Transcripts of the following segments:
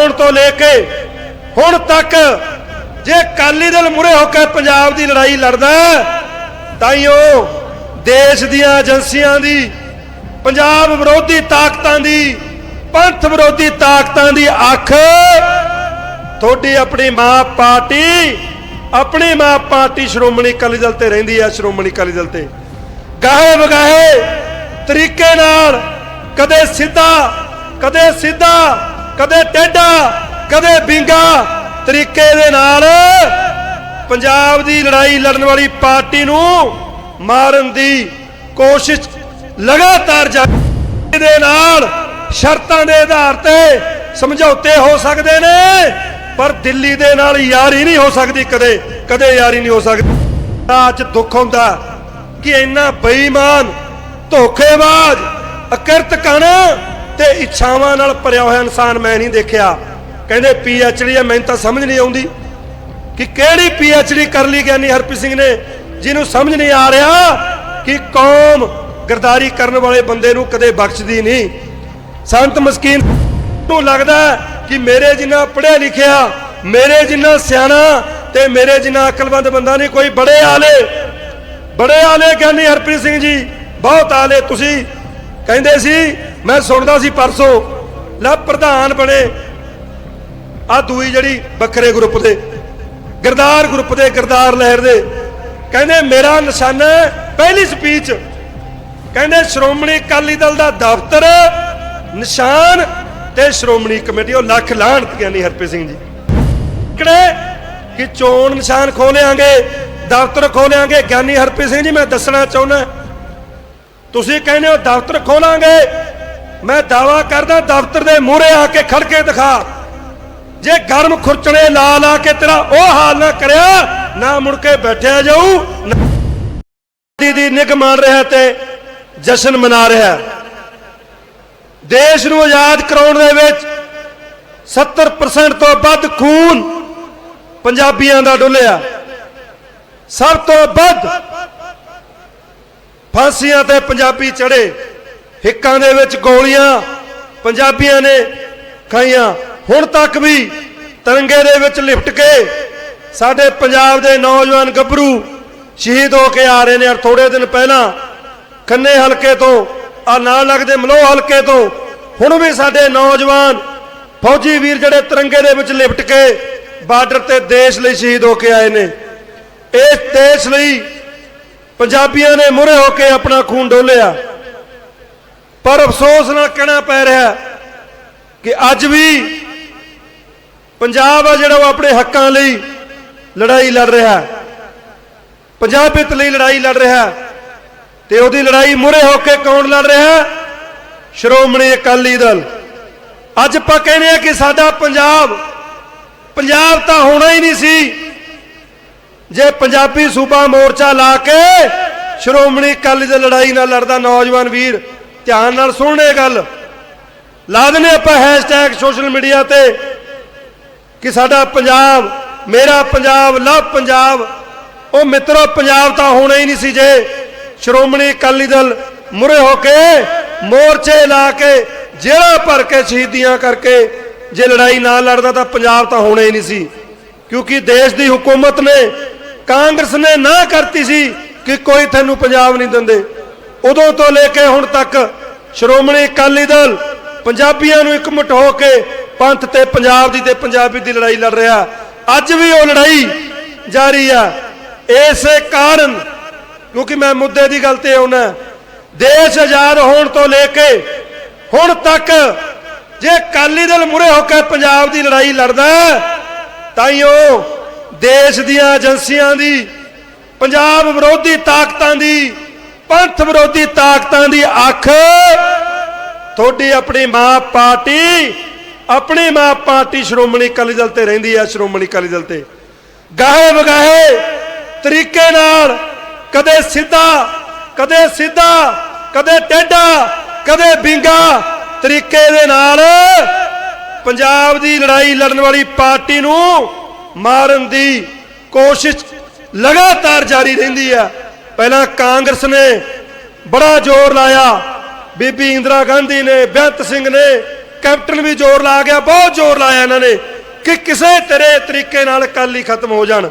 ਹੋਣ ਤੋਂ ਲੈ ਕੇ ਹੁਣ ਤੱਕ ਜੇ ਅਕਾਲੀ ਦਲ ਮੁਰੇ ਹੋ ਕੇ ਪੰਜਾਬ ਦੀ ਲੜਾਈ ਲੜਦਾ ਤਾਂ ਹੀ ਉਹ ਦੇਸ਼ ਦੀਆਂ ਏਜੰਸੀਆਂ ਦੀ, ਪੰਜਾਬ ਵਿਰੋਧੀ ਤਾਕਤਾਂ ਦੀ, ਪੰਥ ਵਿਰੋਧੀ ਤਾਕਤਾਂ ਦੀ ਅੱਖ। ਤੁਹਾਡੀ ਆਪਣੀ ਮਾਂ ਪਾਰਟੀ, ਆਪਣੀ ਮਾਂ ਪਾਰਟੀ ਸ਼੍ਰੋਮਣੀ ਅਕਾਲੀ ਦਲ ਤੇ ਰਹਿੰਦੀ ਹੈ, ਸ਼੍ਰੋਮਣੀ ਅਕਾਲੀ ਦਲ ਤੇ। ਗਾਹੇ ਵਗਾਹੇ ਤਰੀਕੇ ਨਾਲ, ਕਦੇ ਸਿੱਧਾ ਕਦੇ ਸਿੱਧਾ ਕਦੇ ਟੇਢਾ ਕਦੇ ਬਿੰਗਾ। ਤਰੀਕੇ ਦੇ ਨਾਲ ਪੰਜਾਬ ਦੀ ਲੜਾਈ ਲੜਨ ਵਾਲੀ ਪਾਰਟੀ ਨੂੰ ਮਾਰਨ ਦੀ ਕੋਸ਼ਿਸ਼ ਲਗਾਤਾਰ ਜਾਰੀ ਦੇ ਨਾਲ ਸ਼ਰਤਾਂ ਦੇ ਆਧਾਰ ਤੇ ਸਮਝੌਤੇ ਹੋ ਸਕਦੇ ਨੇ, ਪਰ ਦਿੱਲੀ ਦੇ ਨਾਲ ਯਾਰੀ ਨਹੀਂ ਹੋ ਸਕਦੀ ਕਦੇ ਕਦੇ ਯਾਰੀ ਨਹੀਂ ਹੋ ਸਕਦੀ। ਅੱਜ ਦੁੱਖ ਹੁੰਦਾ ਕਿ ਇੰਨਾ ਬੇਈਮਾਨ, ਧੋਖੇਬਾਜ਼, ਅਕਿਰਤ ਕਣ ਤੇ ਇੱਛਾਵਾਂ ਨਾਲ ਭਰਿਆ ਹੋਇਆ ਇਨਸਾਨ ਮੈਂ ਨਹੀਂ ਦੇਖਿਆ। ਕਹਿੰਦੇ ਪੀਐਚਡੀ ਆ, ਮੈਨੂੰ ਤਾਂ ਸਮਝ ਨਹੀਂ ਆਉਂਦੀ ਕਿ ਕਿਹੜੀ ਪੀ ਐਚ ਡੀ ਕਰ ਲਈ ਗਿਆਨੀ ਹਰਪ੍ਰੀਤ ਸਿੰਘ ਨੇ, ਜਿਹਨੂੰ ਸਮਝ ਨਹੀਂ ਆ ਰਿਹਾ ਕਿ ਕੌਮ ਗਰਦਾਰੀ ਕਰਨ ਵਾਲੇ ਬੰਦੇ ਨੂੰ ਕਦੇ ਬਖਸ਼ਦੀ ਨਹੀਂ। ਸੰਤ ਮਸਕੀਨ, ਨੂੰ ਲੱਗਦਾ ਕਿ ਮੇਰੇ ਜਿੰਨਾ ਪੜ੍ਹਿਆ ਲਿਖਿਆ, ਮੇਰੇ ਜਿੰਨਾ ਸਿਆਣਾ ਤੇ ਮੇਰੇ ਜਿੰਨਾ ਅਕਲਮੰਦ ਬੰਦਾ ਨਹੀਂ, ਕੋਈ ਬੜੇ ਆਲੇ ਬੜੇ ਆਲੇ ਗਿਆਨੀ ਹਰਪ੍ਰੀਤ ਸਿੰਘ ਜੀ, ਬਹੁਤ ਆਲੇ ਤੁਸੀਂ। ਕਹਿੰਦੇ ਸੀ ਮੈਂ ਸੁਣਦਾ ਸੀ ਪਰਸੋਂ, ਲੈ ਪ੍ਰਧਾਨ ਬਣੇ। ਆ ਦੂਈ ਜਿਹੜੀ ਵੱਖਰੇ ਗਰੁੱਪ ਦੇ, ਗਰਦਾਰ ਗਰੁੱਪ ਦੇ, ਗਰਦਾਰ ਲਹਿਰ ਦੇ। ਕਹਿੰਦੇ, ਮੇਰਾ ਨਿਸ਼ਾਨਾ ਪਹਿਲੀ ਸਪੀਚ। ਕਹਿੰਦੇ, ਸ਼੍ਰੋਮਣੀ ਅਕਾਲੀ ਦਲ ਦਾ ਦਫ਼ਤਰ, ਨਿਸ਼ਾਨ ਤੇ ਸ਼੍ਰੋਮਣੀ ਕਮੇਟੀ। ਉਹ ਲੱਖ ਲਾਹਣ ਗਿਆਨੀ ਹਰਪ੍ਰੀਤ ਸਿੰਘ ਜੀ। ਕਿਹੜੇ? ਕਿ ਚੋਣ ਨਿਸ਼ਾਨ ਖੋਲਿਆਂਗੇ ਦਫ਼ਤਰ ਖੋਲਿਆਂਗੇ ਗਿਆਨੀ ਹਰਪ੍ਰੀਤ ਸਿੰਘ ਜੀ, ਮੈਂ ਦੱਸਣਾ ਚਾਹੁੰਦਾ। ਤੁਸੀਂ ਕਹਿੰਦੇ ਹੋ, ਦਫ਼ਤਰ ਖੋਲਾਂਗੇ ਮੈਂ ਦਾਵਾ ਕਰਦਾ, ਦਫ਼ਤਰ ਦੇ ਮੂਹਰੇ ਆ ਕੇ ਖੜ ਕੇ ਦਿਖਾ। ਜੇ ਗਰਮ ਖੁਰਚਣੇ ਲਾ ਲਾ ਕੇ ਤੇਰਾ ਉਹ ਹਾਲ ਨਾ ਕਰਿਆ, ਨਾ ਮੁੜ ਕੇ ਬੈਠਿਆ ਜਾਊ, ਨਾ ਦੀ ਦੀ ਨਿਗ ਮਾਣ ਰਿਹਾ ਤੇ ਜਸ਼ਨ ਮਨਾ ਰਿਹਾ। ਦੇਸ਼ ਨੂੰ ਆਜ਼ਾਦ ਕਰਾਉਣ ਦੇ ਵਿੱਚ 70% ਤੋਂ ਵੱਧ ਖੂਨ ਪੰਜਾਬੀਆਂ ਦਾ ਡੁੱਲਿਆ। ਸਭ ਤੋਂ ਵੱਧ ਫਾਂਸੀਆਂ ਤੇ ਪੰਜਾਬੀ ਚੜੇ ਹਿੱਕਾਂ ਦੇ ਵਿੱਚ ਗੋਲੀਆਂ ਪੰਜਾਬੀਆਂ ਨੇ ਖਾਈਆਂ। ਹੁਣ ਤੱਕ ਵੀ ਤਿਰੰਗੇ ਦੇ ਵਿੱਚ ਲਿਪਟ ਕੇ ਸਾਡੇ ਪੰਜਾਬ ਦੇ ਨੌਜਵਾਨ ਗੱਭਰੂ ਸ਼ਹੀਦ ਹੋ ਕੇ ਆ ਰਹੇ ਨੇ ਔਰ ਥੋੜੇ ਦਿਨ ਪਹਿਲਾਂ ਖੰਨੇ ਹਲਕੇ ਤੋਂ ਆ ਨਾਲ ਲੱਗਦੇ ਮਲੋਹ ਹਲਕੇ ਤੋਂ ਹੁਣ ਵੀ ਸਾਡੇ ਨੌਜਵਾਨ ਫੌਜੀ ਵੀਰ ਜਿਹੜੇ ਤਿਰੰਗੇ ਦੇ ਵਿੱਚ ਲਿਪਟ ਕੇ ਬਾਰਡਰ ਤੇ ਦੇਸ਼ ਲਈ ਸ਼ਹੀਦ ਹੋ ਕੇ ਆਏ ਨੇ। ਇਸ ਦੇਸ਼ ਲਈ ਪੰਜਾਬੀਆਂ ਨੇ ਮੁਰੇ ਹੋ ਕੇ ਆਪਣਾ ਖੂਨ ਡੋਲਿਆ। ਪਰ ਅਫਸੋਸ ਨਾਲ ਕਹਿਣਾ ਪੈ ਰਿਹਾ ਕਿ ਅੱਜ ਵੀ ਪੰਜਾਬ ਆ ਜਿਹੜਾ ਉਹ ਆਪਣੇ ਹੱਕਾਂ ਲਈ ਲੜਾਈ ਲੜ ਰਿਹਾ ਹੈ। ਪੰਜਾਬੀਅਤ ਲਈ ਲੜਾਈ ਲੜ ਰਿਹਾ ਤੇ ਉਹਦੀ ਲੜਾਈ ਮੁਰੇ ਹੋ ਕੇ ਕੌਣ ਲੜ ਰਿਹਾ ਸ਼੍ਰੋਮਣੀ ਅਕਾਲੀ ਦਲ। ਅੱਜ ਆਪਾਂ ਕਹਿੰਦੇ ਆ ਕਿ ਸਾਡਾ ਪੰਜਾਬ ਪੰਜਾਬ ਤਾਂ ਹੋਣਾ ਹੀ ਨਹੀਂ ਸੀ। ਜੇ ਪੰਜਾਬੀ ਸੂਬਾ ਮੋਰਚਾ ਲਾ ਕੇ ਸ਼੍ਰੋਮਣੀ ਅਕਾਲੀ ਦਲ ਲੜਾਈ ਨਾਲ ਲੜਦਾ ਨੌਜਵਾਨ ਵੀਰ ਧਿਆਨ ਨਾਲ ਸੁਣਨੇ ਗੱਲ। ਲਾ ਦਿੰਦੇ ਆਪਾਂ ਹੈਸ਼ਟੈਗ ਸੋਸ਼ਲ ਮੀਡੀਆ ਤੇ ਕਿ ਸਾਡਾ ਪੰਜਾਬ, ਮੇਰਾ ਪੰਜਾਬ, ਲਵ ਪੰਜਾਬ, ਉਹ ਮਿੱਤਰੋ, ਪੰਜਾਬ ਤਾਂ ਹੋਣਾ ਹੀ ਨਹੀਂ ਸੀ ਜੇ ਸ਼੍ਰੋਮਣੀ ਅਕਾਲੀ ਦਲ ਮੁਰੇ ਹੋ ਕੇ ਮੋਰਚੇ ਲਾ ਕੇ ਜਿਹੜਾ ਭਰ ਕੇ ਸ਼ਹੀਦੀਆਂ ਕਰਕੇ ਜੇ ਲੜਾਈ ਨਾ ਲੜਦਾ ਤਾਂ ਪੰਜਾਬ ਤਾਂ ਹੋਣਾ ਹੀ ਨਹੀਂ ਸੀ। ਕਿਉਂਕਿ ਦੇਸ਼ ਦੀ ਹਕੂਮਤ ਨੇ ਕਾਂਗਰਸ ਨੇ ਨਾ ਕਰਤੀ ਸੀ ਕਿ ਕੋਈ ਤੈਨੂੰ ਪੰਜਾਬ ਨਹੀਂ ਦਿੰਦੇ। ਉਦੋਂ ਤੋਂ ਲੈ ਕੇ ਹੁਣ ਤੱਕ ਸ਼੍ਰੋਮਣੀ ਅਕਾਲੀ ਦਲ ਪੰਜਾਬੀਆਂ ਨੂੰ ਇਕਮੁੱਠ ਹੋ ਕੇ ਪੰਥ ਤੇ ਪੰਜਾਬ ਦੀ ਤੇ ਪੰਜਾਬੀ ਦੀ ਲੜਾਈ ਲੜ ਰਿਹਾ। ਅੱਜ ਵੀ ਉਹ ਲੜਾਈ ਜਾਰੀ ਆ। ਇਸੇ ਕਾਰਨ, ਕਿਉਂਕਿ ਮੈਂ ਮੁੱਦੇ ਦੀ ਗੱਲ ਤੇ ਆਉਣਾ, ਦੇਸ਼ ਆਜ਼ਾਦ ਹੋਣ ਤੋਂ ਲੈ ਕੇ ਹੁਣ ਤੱਕ ਜੇ ਅਕਾਲੀ ਦਲ ਮੁਰੇ ਹੋ ਕੇ ਪੰਜਾਬ ਦੀ ਲੜਾਈ ਲੜਦਾ, ਤਾਂ ਹੀ ਉਹ ਦੇਸ਼ ਦੀਆਂ ਏਜੰਸੀਆਂ ਦੀ, ਪੰਜਾਬ ਵਿਰੋਧੀ ਤਾਕਤਾਂ ਦੀ ਪੰਥ ਵਿਰੋਧੀ ਤਾਕਤਾਂ ਦੀ ਅੱਖ। ਤੁਹਾਡੀ ਆਪਣੀ ਮਾਂ ਪਾਰਟੀ, ਆਪਣੀ ਮਾਂ ਪਾਰਟੀ ਸ਼੍ਰੋਮਣੀ ਅਕਾਲੀ ਦਲ ਤੇ ਰਹਿੰਦੀ ਹੈ, ਸ਼੍ਰੋਮਣੀ ਅਕਾਲੀ ਦਲ ਤੇ। ਗਾਹੇ ਵਗਾਹੇ ਤਰੀਕੇ ਨਾਲ ਕਦੇ ਸਿੱਧਾ ਕਦੇ ਸਿੱਧਾ, ਕਦੇ ਟੇਢਾ, ਕਦੇ ਬਿੰਗਾ ਤਰੀਕੇ ਦੇ ਨਾਲ ਪੰਜਾਬ ਦੀ ਲੜਾਈ ਲੜਨ ਵਾਲੀ ਪਾਰਟੀ ਨੂੰ ਮਾਰਨ ਦੀ ਕੋਸ਼ਿਸ਼ ਲਗਾਤਾਰ ਜਾਰੀ ਰਹਿੰਦੀ ਹੈ। ਪਹਿਲਾਂ ਕਾਂਗਰਸ ਨੇ ਬੜਾ ਜ਼ੋਰ ਲਾਇਆ। ਬੀਬੀ ਇੰਦਰਾ ਗਾਂਧੀ ਨੇ, ਬੇਅੰਤ ਸਿੰਘ ਨੇ, ਕੈਪਟਨ ਵੀ ਜ਼ੋਰ ਲਾ ਗਿਆ, ਬਹੁਤ ਜ਼ੋਰ ਲਾਇਆ ਇਹਨਾਂ ਨੇ ਕਿ ਕਿਸੇ ਤੇਰੇ ਤਰੀਕੇ ਨਾਲ ਅਕਾਲੀ ਖਤਮ ਹੋ ਜਾਣ।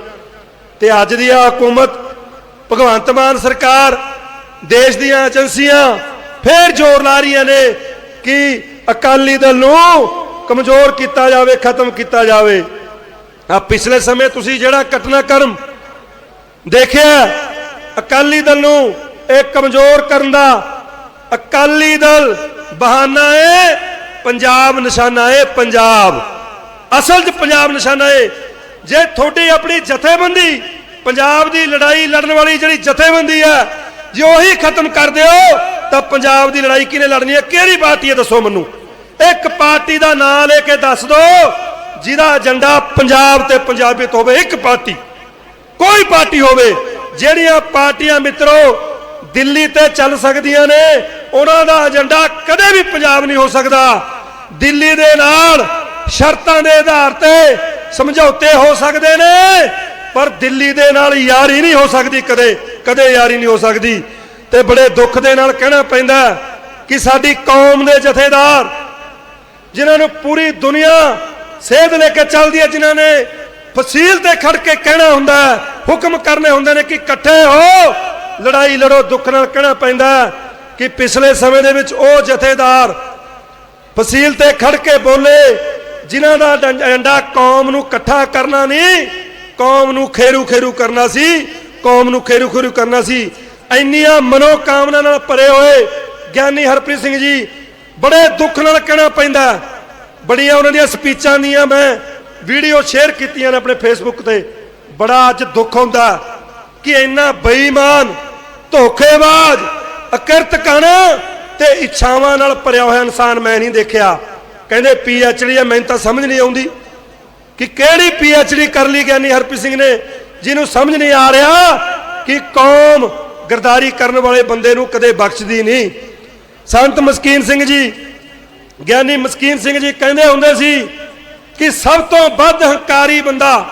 ਤੇ ਅੱਜ ਦੀ ਆ ਹਕੂਮਤ, ਭਗਵੰਤ ਮਾਨ ਸਰਕਾਰ, ਦੇਸ਼ ਦੀਆਂ ਏਜੰਸੀਆਂ ਫੇਰ ਜ਼ੋਰ ਲਾ ਰਹੀਆਂ ਨੇ ਕਿ ਅਕਾਲੀ ਦਲ ਨੂੰ ਕਮਜ਼ੋਰ ਕੀਤਾ ਜਾਵੇ, ਖਤਮ ਕੀਤਾ ਜਾਵੇ। ਆ ਪਿਛਲੇ ਸਮੇਂ ਤੁਸੀਂ ਜਿਹੜਾ ਘਟਨਾਕ੍ਰਮ ਦੇਖਿਆ ਅਕਾਲੀ ਦਲ ਨੂੰ ਇਹ ਕਮਜ਼ੋਰ ਕਰਨ ਦਾ ਅਕਾਲੀ ਦਲ ਬਹਾਨਾ ਏ, ਪੰਜਾਬ ਨਿਸ਼ਾਨਾ ਏ, ਪੰਜਾਬ। ਅਸਲ 'ਚ ਪੰਜਾਬ ਨਿਸ਼ਾਨਾ ਏ, ਜੇ ਤੁਹਾਡੀ ਆਪਣੀ ਜਥੇਬੰਦੀ ਪੰਜਾਬ ਦੀ ਲੜਾਈ ਲੜਨ ਵਾਲੀ ਜਿਹੜੀ ਜਥੇਬੰਦੀ ਹੈ ਜੇ ਉਹੀ ਖਤਮ ਕਰ ਦਿਓ, ਤਾਂ ਪੰਜਾਬ ਦੀ ਲੜਾਈ ਕਿਹਨੇ ਲੜਨੀ ਹੈ ਕਿਹੜੀ ਪਾਰਟੀ ਹੈ ਦੱਸੋ ਮੈਨੂੰ? ਇੱਕ ਪਾਰਟੀ ਦਾ ਨਾਂ ਲੈ ਕੇ ਦੱਸ ਦਿਓ ਜਿਹਦਾ ਏਜੰਡਾ ਪੰਜਾਬ ਤੇ ਪੰਜਾਬੀਅਤ ਹੋਵੇ, ਇੱਕ ਪਾਰਟੀ। ਕੋਈ ਪਾਰਟੀ ਹੋਵੇ ਜਿਹੜੀਆਂ ਪਾਰਟੀਆਂ ਮਿੱਤਰੋ ਦਿੱਲੀ ਤੇ ਚੱਲ ਸਕਦੀਆਂ ਨੇ, ਉਹਨਾਂ ਦਾ ਏਜੰਡਾ ਕਦੇ ਵੀ ਪੰਜਾਬ ਨਹੀਂ ਹੋ ਸਕਦਾ। ਦਿੱਲੀ ਦੇ ਨਾਲ ਸ਼ਰਤਾਂ ਦੇ ਆਧਾਰ ਤੇ ਸਮਝੌਤੇ ਹੋ ਸਕਦੇ ਨੇ, ਪਰ ਦਿੱਲੀ ਦੇ ਨਾਲ ਯਾਰੀ ਨਹੀਂ ਹੋ ਸਕਦੀ ਕਦੇ ਕਦੇ ਯਾਰੀ ਨਹੀਂ ਹੋ ਸਕਦੀ। ਤੇ ਬੜੇ ਦੁੱਖ ਦੇ ਨਾਲ ਕਹਿਣਾ ਪੈਂਦਾ ਕਿ ਸਾਡੀ ਕੌਮ ਦੇ ਜਥੇਦਾਰ, ਜਿਨ੍ਹਾਂ ਨੂੰ ਪੂਰੀ ਦੁਨੀਆ ਸੇਧ ਲੈ ਕੇ ਚੱਲਦੀ ਹੈ, ਜਿਨ੍ਹਾਂ ਨੇ ਫਸੀਲ ਤੇ ਖੜ ਕੇ ਕਹਿਣਾ ਹੁੰਦਾ ਹੁਕਮ ਕਰਨੇ ਹੁੰਦੇ ਨੇ ਕਿ ਇਕੱਠੇ ਹੋ। ਲੜਾਈ ਲੜੋ, ਦੁੱਖ ਨਾਲ ਕਹਿਣਾ ਪੈਂਦਾ ਕਿ ਪਿਛਲੇ ਸਮੇਂ ਦੇ ਵਿੱਚ ਉਹ ਜਥੇਦਾਰ ਫਸੀਲ ਤੇ ਖੜ ਕੇ ਬੋਲੇ, ਜਿਨ੍ਹਾਂ ਦਾ ਏਜੰਡਾ ਕੌਮ ਨੂੰ ਇਕੱਠਾ ਕਰਨਾ ਨਹੀਂ ਕੌਮ ਨੂੰ ਖੇਰੂ ਖੇਰੂ ਕਰਨਾ ਸੀ, ਕੌਮ ਨੂੰ ਖੇਰੂ ਖੇਰੂ ਕਰਨਾ ਸੀ। ਇੰਨੀਆਂ ਮਨੋਕਾਮਨਾ ਨਾਲ ਭਰੇ ਹੋਏ ਗਿਆਨੀ ਹਰਪ੍ਰੀਤ ਸਿੰਘ ਜੀ, ਬੜੇ ਦੁੱਖ ਨਾਲ ਕਹਿਣਾ ਪੈਂਦਾ ਬੜੀਆਂ ਉਹਨਾਂ ਦੀਆਂ ਸਪੀਚਾਂ ਦੀਆਂ ਮੈਂ ਵੀਡੀਓ ਸ਼ੇਅਰ ਕੀਤੀਆਂ ਨੇ ਆਪਣੇ ਫੇਸਬੁੱਕ ਤੇ। ਬੜਾ ਅੱਜ ਦੁੱਖ ਹੁੰਦਾ ਕਿ ਇੰਨਾ ਬੇਈਮਾਨ, ਧੋਖੇਬਾਜ਼, ਅਕਿਰਤ ਕਣ ਤੇ ਇੱਛਾਵਾਂ ਨਾਲ ਭਰਿਆ ਹੋਇਆ ਇਨਸਾਨ ਮੈਂ ਨਹੀਂ ਦੇਖਿਆ। ਕਹਿੰਦੇ ਪੀ ਪੀਐਚਡੀ ਡੀ ਮੈਨੂੰ ਤਾਂ ਸਮਝ ਨਹੀਂ ਆਉਂਦੀ ਕਿ ਕਿਹੜੀ ਪੀ ਐੱਚ ਡੀ ਕਰ ਲਈ ਗਿਆਨੀ ਹਰਪ੍ਰੀਤ ਸਿੰਘ ਨੇ, ਜਿਹਨੂੰ ਸਮਝ ਨਹੀਂ ਆ ਰਿਹਾ ਕਿ ਕੌਮ ਗਰਦਾਰੀ ਕਰਨ ਵਾਲੇ ਬੰਦੇ ਨੂੰ ਕਦੇ ਬਖਸ਼ਦੀ ਨਹੀਂ। ਸੰਤ ਮਸਕੀਨ ਸਿੰਘ ਜੀ, ਗਿਆਨੀ ਮਸਕੀਨ ਸਿੰਘ ਜੀ ਕਹਿੰਦੇ ਹੁੰਦੇ ਸੀ ਕਿ ਸਭ ਤੋਂ ਵੱਧ ਹੰਕਾਰੀ ਬੰਦਾ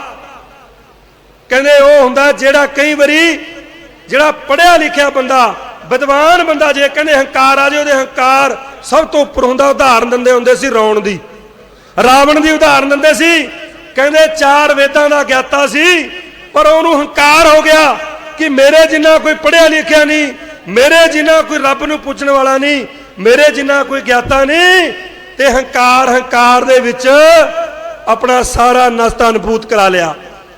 ਕਹਿੰਦੇ ਉਹ ਹੁੰਦਾ ਜਿਹੜਾ ਕਈ ਵਾਰੀ ਜਿਹੜਾ ਪੜਿਆ ਲਿਖਿਆ ਬੰਦਾ, ਵਿਦਵਾਨ ਬੰਦਾ ਜੇ ਕਹਿੰਦੇ ਹੰਕਾਰ ਆ ਜੇ ਉਹਦੇ ਹੰਕਾਰ ਸਭ ਤੋਂ ਉੱਪਰ ਹੁੰਦਾ, ਉਦਾਹਰਨ ਦਿੰਦੇ ਹੁੰਦੇ ਸੀ ਰੌਣ ਦੀ। ਰਾਵਣ ਦੀ ਉਦਾਹਰਨ ਦਿੰਦੇ ਸੀ, ਕਹਿੰਦੇ ਚਾਰ ਵੇਦਾਂ ਦਾ ਗਿਆਤਾ ਸੀ, ਪਰ ਉਹਨੂੰ ਹੰਕਾਰ ਹੋ ਗਿਆ ਕਿ ਮੇਰੇ ਜਿੰਨਾ ਕੋਈ ਪੜਿਆ ਲਿਖਿਆ ਨਹੀਂ, ਮੇਰੇ ਜਿੰਨਾ ਕੋਈ ਰੱਬ ਨੂੰ ਪੁੱਛਣ ਵਾਲਾ ਨਹੀਂ, ਮੇਰੇ ਜਿੰਨਾ ਕੋਈ ਗਿਆਤਾ ਨਹੀਂ, ਤੇ ਹੰਕਾਰ ਹੰਕਾਰ ਦੇ ਵਿੱਚ ਆਪਣਾ ਸਾਰਾ ਨਸਤਾ ਅਨਭੂਤ ਕਰਾ ਲਿਆ।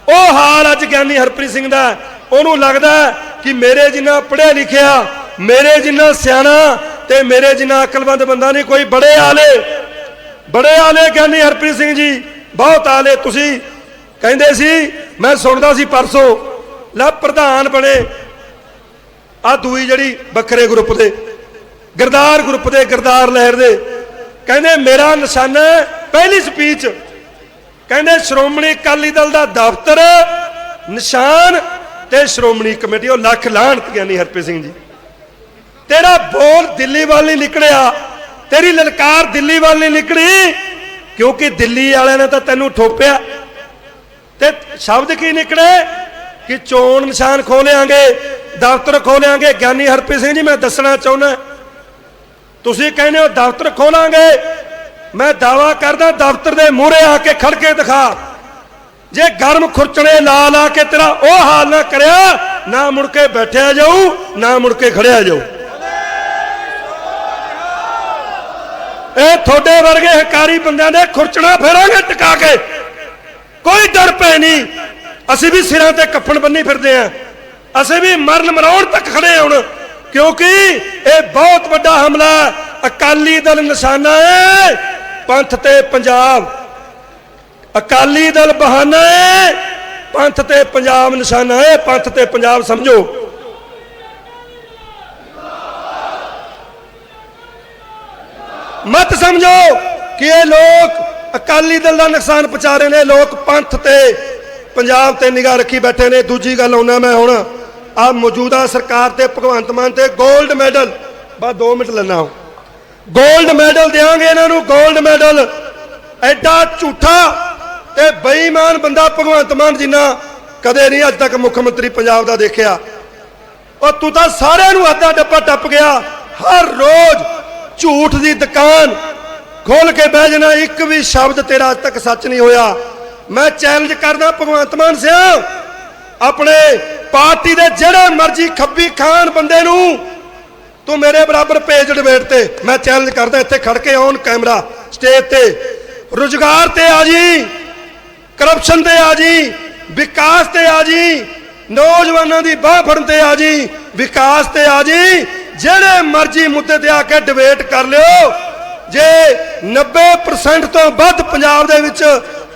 ਉਹ ਹਾਲ ਅੱਜ ਗਿਆਨੀ ਹਰਪ੍ਰੀਤ ਸਿੰਘ ਦਾ ਉਹਨੂੰ ਲੱਗਦਾ ਕਿ ਮੇਰੇ ਜਿੰਨਾ ਪੜ੍ਹਿਆ ਲਿਖਿਆ, ਮੇਰੇ ਜਿੰਨਾ ਸਿਆਣਾ ਤੇ ਮੇਰੇ ਜਿੰਨਾ ਅਕਲਮੰਦ ਬੰਦਾ ਨਹੀਂ, ਕੋਈ ਬੜੇ ਆਲੇ ਬੜੇ ਆਲੇ ਗਿਆਨੀ ਹਰਪ੍ਰੀਤ ਸਿੰਘ ਜੀ, ਬਹੁਤ ਆਲੇ। ਤੁਸੀਂ ਕਹਿੰਦੇ ਸੀ, ਮੈਂ ਸੁਣਦਾ ਸੀ ਪਰਸੋਂ, ਲੈ ਪ੍ਰਧਾਨ ਬਣੇ। ਆ ਦੂਈ ਜਿਹੜੀ ਵੱਖਰੇ ਗਰੁੱਪ ਦੇ, ਗਰਦਾਰ ਗਰੁੱਪ ਦੇ, ਗਰਦਾਰ ਲਹਿਰ ਦੇ। ਕਹਿੰਦੇ, ਮੇਰਾ ਨਿਸ਼ਾਨਾ ਪਹਿਲੀ ਸਪੀਚ ਕਹਿੰਦੇ ਸ਼੍ਰੋਮਣੀ ਅਕਾਲੀ ਦਲ ਦਾ ਦਫ਼ਤਰ, ਨਿਸ਼ਾਨ ਤੇ ਸ਼੍ਰੋਮਣੀ ਕਮੇਟੀ, ਉਹ ਲੱਖ ਲਾਹਣਤ ਗਿਆਨੀ ਹਰਪ੍ਰੀਤ ਸਿੰਘ ਜੀ। ਤੇਰਾ ਬੋਲ ਦਿੱਲੀ ਵੱਲ ਨਹੀਂ ਨਿਕਲਿਆ, ਤੇਰੀ ਲਲਕਾਰ ਦਿੱਲੀ ਵੱਲ ਨਹੀਂ ਨਿਕਲੀ, ਕਿਉਂਕਿ ਦਿੱਲੀ ਵਾਲਿਆਂ ਨੇ ਤਾਂ ਤੈਨੂੰ ਠੋਪਿਆ। ਤੇ ਸ਼ਬਦ ਕੀ ਨਿਕਲੇ? ਕਿ ਚੋਣ ਨਿਸ਼ਾਨ ਖੋਲਿਆਂਗੇ ਦਫ਼ਤਰ ਖੋਲਿਆਂਗੇ ਗਿਆਨੀ ਹਰਪ੍ਰੀਤ ਸਿੰਘ ਜੀ, ਮੈਂ ਦੱਸਣਾ ਚਾਹੁੰਦਾ, ਤੁਸੀਂ ਕਹਿੰਦੇ ਹੋ ਦਫ਼ਤਰ ਖੋਲਾਂਗੇ ਮੈਂ ਦਾਵਾ ਕਰਦਾ ਦਫ਼ਤਰ ਦੇ ਮੂਹਰੇ ਆ ਕੇ ਖੜ ਕੇ ਦਿਖਾ। ਜੇ ਗਰਮ ਖੁਰਚਣੇ ਲਾ ਲਾ ਕੇ ਤੇਰਾ ਉਹ ਹਾਲ ਨਾ ਕਰਿਆ, ਨਾ ਮੁੜ ਕੇ ਬੈਠਿਆ ਜਾਊ, ਨਾ ਮੁੜ ਕੇ ਖੜਿਆ ਜਾਊ। ਇਹ ਤੁਹਾਡੇ ਵਰਗੇ ਹਕਾਰੀ ਬੰਦਿਆਂ ਦੇ ਖੁਰਚਣਾ ਫੇਰਾਂਗੇ ਟਿਕਾ ਕੇ। ਕੋਈ ਡਰ ਪੈ ਨਹੀਂ। ਅਸੀਂ ਵੀ ਸਿਰਾਂ ਤੇ ਕੱਫਣ ਬੰਨੀ ਫਿਰਦੇ ਆਂ। ਅਸੀਂ ਵੀ ਮਰਨ ਮਰਾਉਣ ਤੱਕ ਖੜੇ ਹੁਣ। ਕਿਉਂਕਿ ਇਹ ਬਹੁਤ ਵੱਡਾ ਹਮਲਾ ਅਕਾਲੀ ਦਲ ਨਿਸ਼ਾਨਾ ਹੈ ਪੰਥ ਤੇ ਪੰਜਾਬ। ਅਕਾਲੀ ਦਲ ਬਹਾਨਾ ਹੈ ਪੰਥ ਤੇ ਪੰਜਾਬ ਨਿਸ਼ਾਨਾ ਹੈ ਪੰਥ ਤੇ ਪੰਜਾਬ ਸਮਝੋ। ਮਤ ਸਮਝੋ ਕਿ ਇਹ ਲੋਕ ਅਕਾਲੀ ਦਲ ਦਾ ਨੁਕਸਾਨ ਪਹੁੰਚਾ ਰਹੇ ਨੇ, ਲੋਕ ਪੰਥ ਤੇ ਪੰਜਾਬ ਤੇ ਨਿਗਾਹ ਰੱਖੀ ਬੈਠੇ ਨੇ। ਦੂਜੀ ਗੱਲ ਆਉਣਾ ਮੈਂ ਹੁਣ ਆ ਮੌਜੂਦਾ ਸਰਕਾਰ ਤੇ ਭਗਵੰਤ ਮਾਨ ਤੇ 골ਡ ਮੈਡਲ। ਬਸ 2 ਮਿੰਟ ਲੈਣਾ 골ਡ ਮੈਡਲ ਦੇਾਂਗੇ ਇਹਨਾਂ ਨੂੰ 골ਡ ਮੈਡਲ। ਐਡਾ ਝੂਠਾ ਤੇ ਬੇਈਮਾਨ ਬੰਦਾ ਭਗਵੰਤ ਮਾਨ ਜਿੰਨਾ ਕਦੇ ਨਹੀਂ ਅੱਜ ਤੱਕ ਮੁੱਖ ਮੰਤਰੀ ਪੰਜਾਬ ਦਾ ਦੇਖਿਆ। ਉਹ ਤੂੰ ਤਾਂ ਸਾਰਿਆਂ ਨੂੰ ਅੱਧਾ ਡੱਬਾ ਟੱਪ ਗਿਆ। ਹਰ ਰੋਜ਼ ਝੂਠ ਦੀ ਦੁਕਾਨ ਖੋਲ ਕੇ ਬਹਿ ਜਾਣਾ, ਇੱਕ ਵੀ ਸ਼ਬਦ ਤੇਰਾ ਅੱਜ ਤੱਕ ਸੱਚ ਨਹੀਂ ਹੋਇਆ। ਮੈਂ ਚੈਲੰਜ ਕਰਦਾ ਭਗਵੰਤ ਮਾਨ ਸਿਆ, ਆਪਣੇ ਪਾਰਟੀ ਦੇ ਜਿਹੜੇ ਮਰਜ਼ੀ ਖੱਬੀ ਖਾਨ ਬੰਦੇ ਨੂੰ ਤੂੰ ਮੇਰੇ ਬਰਾਬਰ ਪੇਜ ਡਿਬੇਟ ਤੇ। ਮੈਂ ਚੈਲੰਜ ਕਰਦਾ, ਇੱਥੇ ਖੜ ਕੇ ਔਨ ਕੈਮਰਾ ਸਟੇਜ ਤੇ। ਰੁਜ਼ਗਾਰ ਤੇ ਆ ਜੀ ਕਰਪਸ਼ਨ ਤੇ ਆ ਜੀ, ਵਿਕਾਸ ਤੇ ਆ ਜੀ, ਨੌਜਵਾਨਾਂ ਦੀ ਬਾਹ ਫੜਨ ਤੇ ਆ ਜੀ, ਵਿਕਾਸ ਤੇ ਆ ਜੀ। ਜਿਹੜੇ ਮਰਜ਼ੀ ਮੁੱਦੇ ਤੇ ਆ ਕੇ ਡਿਬੇਟ ਕਰ ਲਿਓ। ਜੇ 90% ਤੋਂ ਵੱਧ ਪੰਜਾਬ ਦੇ ਵਿੱਚ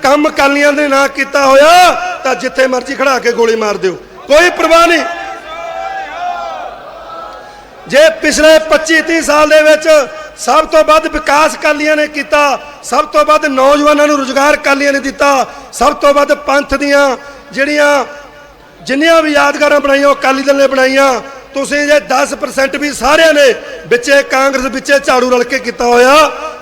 ਕੰਮ ਕਾਲੀਆਂ ਦੇ ਨਾਂ ਕੀਤਾ ਹੋਇਆ, ਤਾਂ ਜਿੱਥੇ ਮਰਜ਼ੀ ਖੜਾ ਕੇ ਗੋਲੀ ਮਾਰ ਦਿਓ। ਕੋਈ ਪਰਵਾਹ ਨਹੀਂ। ਜੇ ਪਿਛਲੇ 25 30 ਸਾਲ ਦੇ ਵਿੱਚ ਸਭ ਤੋਂ ਵੱਧ ਵਿਕਾਸ ਕਾਲੀਆਂ ਨੇ ਕੀਤਾ, ਸਭ ਤੋਂ ਵੱਧ ਨੌਜਵਾਨਾਂ ਨੂੰ ਰੁਜ਼ਗਾਰ ਕਾਲੀਆਂ ਨੇ ਦਿੱਤਾ, ਸਭ ਤੋਂ ਵੱਧ ਪੰਥ ਦੀਆਂ ਜਿਹੜੀਆਂ ਜਿੰਨੀਆਂ ਵੀ ਯਾਦਗਾਰਾਂ ਬਣਾਈਆਂ, ਉਹ ਅਕਾਲੀ ਦਲ ਨੇ ਬਣਾਈਆਂ, ਤੁਸੀਂ ਜੇ 10% ਵੀ ਸਾਰਿਆਂ ਨੇ ਵਿੱਚੇ ਕਾਂਗਰਸ, ਵਿੱਚੇ ਝਾੜੂ ਰਲ ਕੇ ਕੀਤਾ ਹੋਇਆ,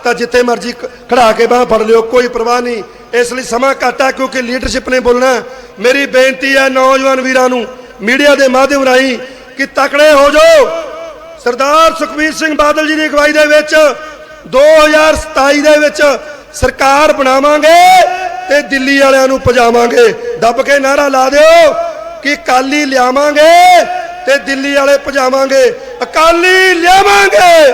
ਤਾਂ ਜਿੱਥੇ ਮਰਜ਼ੀ ਖੜਾ ਕੇ ਬਾਹ ਫੜ ਲਿਓ, ਕੋਈ ਪਰਵਾਹ ਨਹੀਂ। ਇਸ ਲਈ ਸਮਾਂ ਘੱਟ ਹੈ ਕਿਉਂਕਿ ਲੀਡਰਸ਼ਿਪ ਨੇ ਬੋਲਣਾ ਮੇਰੀ ਬੇਨਤੀ ਹੈ ਨੌਜਵਾਨ ਵੀਰਾਂ ਨੂੰ, ਮੀਡੀਆ ਦੇ ਮਾਧਿਅਮ ਰਾਹੀਂ ਕਿ ਤਕੜੇ ਹੋ ਜਾਓ। ਸਰਦਾਰ ਸੁਖਬੀਰ ਸਿੰਘ ਬਾਦਲ ਜੀ ਦੀ ਅਗਵਾਈ ਦੇ ਵਿੱਚ 2027 ਦੇ ਵਿੱਚ ਸਰਕਾਰ ਬਣਾਵਾਂਗੇ ਤੇ ਦਿੱਲੀ ਵਾਲਿਆਂ ਨੂੰ ਪਜਾਵਾਂਗੇ ਦੱਬ ਕੇ ਨਾਰਾ ਲਾ ਦਿਓ ਕਿ ਕਾਲੀ ਲਿਆਵਾਂਗੇ ਤੇ ਦਿੱਲੀ ਵਾਲੇ ਪਜਾਵਾਂਗੇ ਅਕਾਲੀ ਲਿਆਵਾਂਗੇ।